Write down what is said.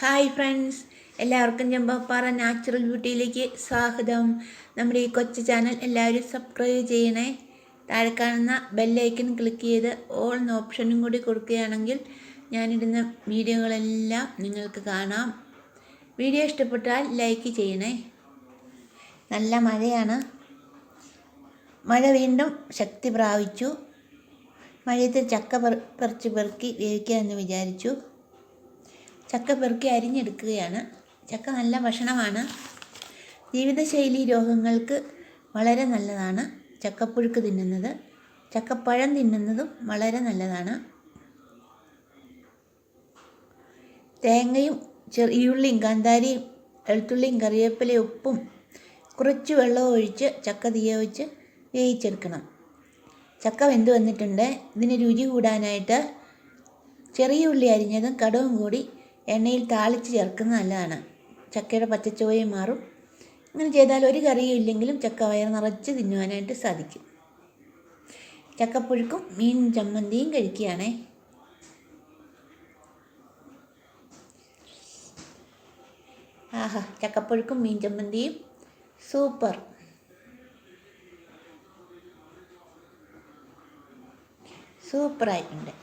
Hi friends എല്ലാവർക്കും ചെമ്പപ്പാറ natural ബ്യൂട്ടിയിലേക്ക് സ്വാഗതം. നമ്മുടെ ഈ കൊച്ചു ചാനൽ എല്ലാവരും സബ്സ്ക്രൈബ് ചെയ്യണേ. താഴെ കാണുന്ന ബെല്ലൈക്കൺ ക്ലിക്ക് ചെയ്ത് ഓൾ എന്ന ഓപ്ഷനും കൂടി കൊടുക്കുകയാണെങ്കിൽ ഞാനിടുന്ന വീഡിയോകളെല്ലാം നിങ്ങൾക്ക് കാണാം. വീഡിയോ ഇഷ്ടപ്പെട്ടാൽ ലൈക്ക് ചെയ്യണേ. നല്ല മഴയാണ്. മഴ വീണ്ടും ശക്തി പ്രാപിച്ചു. മഴയത്ത് ചക്ക പെറ പറിച്ച് പെറുക്കി വേവിക്കാമെന്ന് വിചാരിച്ചു. ചക്ക പെറുക്കി അരിഞ്ഞെടുക്കുകയാണ്. ചക്ക നല്ല ഭക്ഷണമാണ്. ജീവിതശൈലി രോഗങ്ങൾക്ക് വളരെ നല്ലതാണ് ചക്കപ്പുഴുക്ക് തിന്നുന്നത്. ചക്കപ്പഴം തിന്നുന്നതും വളരെ നല്ലതാണ്. തേങ്ങയും ചെറിയുള്ളിയും കാന്താരിയും വെളുത്തുള്ളിയും കറിവേപ്പിലയും ഉപ്പും കുറച്ച് വെള്ളവും ഒഴിച്ച് ചക്ക തീയ വെച്ച് വേവിച്ചെടുക്കണം. ചക്ക വെന്ത് വന്നിട്ടുണ്ട്. ഇതിന് രുചി കൂടാനായിട്ട് ചെറിയ ഉള്ളി അരിഞ്ഞതും കടവും കൂടി എണ്ണയിൽ താളിച്ച് ചേർക്കുന്നത് നല്ലതാണ്. ചക്കയുടെ പച്ചച്ചുവയും മാറും. അങ്ങനെ ചെയ്താൽ ഒരു കറിയും ഇല്ലെങ്കിലും ചക്ക വയർ നിറച്ച് തിന്നുവാനായിട്ട് സാധിക്കും. ചക്കപ്പുഴുക്കും മീൻ ചമ്മന്തിയും കഴിക്കുകയാണേ. ആഹാ ചക്കപ്പുഴുക്കും മീൻ ചമ്മന്തിയും സൂപ്പർ. സൂപ്പറായിട്ടുണ്ട്.